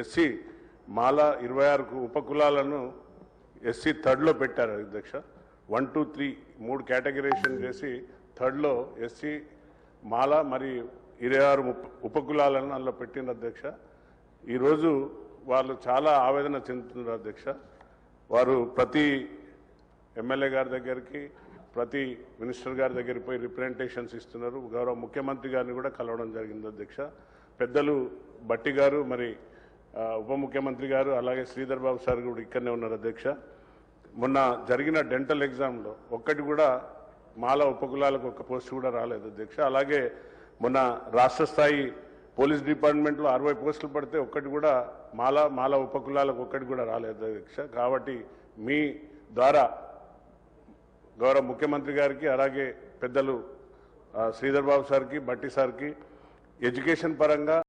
SC మాల ఇరవై ఆరు ఉపకులాలను SC థర్డ్లో పెట్టారు అధ్యక్ష. వన్ టూ త్రీ మూడు కేటగిరేషన్ చేసి థర్డ్లో ఎస్సీ మాల మరి ఇరవై ఆరు ఉపకులాలను అందులో పెట్టిన అధ్యక్ష. ఈరోజు వాళ్ళు చాలా ఆవేదన చెందుతున్నారు అధ్యక్ష. వారు ప్రతి ఎమ్మెల్యే గారి దగ్గరికి ప్రతి మినిస్టర్ గారి దగ్గరికి పోయి రిప్రజెంటేషన్స్ ఇస్తున్నారు. గౌరవ ముఖ్యమంత్రి గారిని కూడా కలవడం జరిగింది అధ్యక్ష. పెద్దలు బట్టి గారు మరి ఉప ముఖ్యమంత్రి గారు అలాగే శ్రీధర్ బాబు సార్ కూడా ఇక్కడనే ఉన్నారు అధ్యక్ష. మొన్న జరిగిన డెంటల్ ఎగ్జామ్లో ఒక్కటి కూడా మాల ఉపకులాలకు ఒక్క పోస్ట్ కూడా రాలేదు అధ్యక్ష. అలాగే మొన్న రాష్ట్ర స్థాయి పోలీస్ డిపార్ట్మెంట్లో అరవై పోస్టులు పడితే ఒక్కటి కూడా మాల మాల ఉపకులాలకు ఒక్కటి కూడా రాలేదు అధ్యక్ష. కాబట్టి మీ ద్వారా గౌరవ ముఖ్యమంత్రి గారికి అలాగే పెద్దలు శ్రీధర్ బాబు సార్కి బట్టి సార్కి ఎడ్యుకేషన్ పరంగా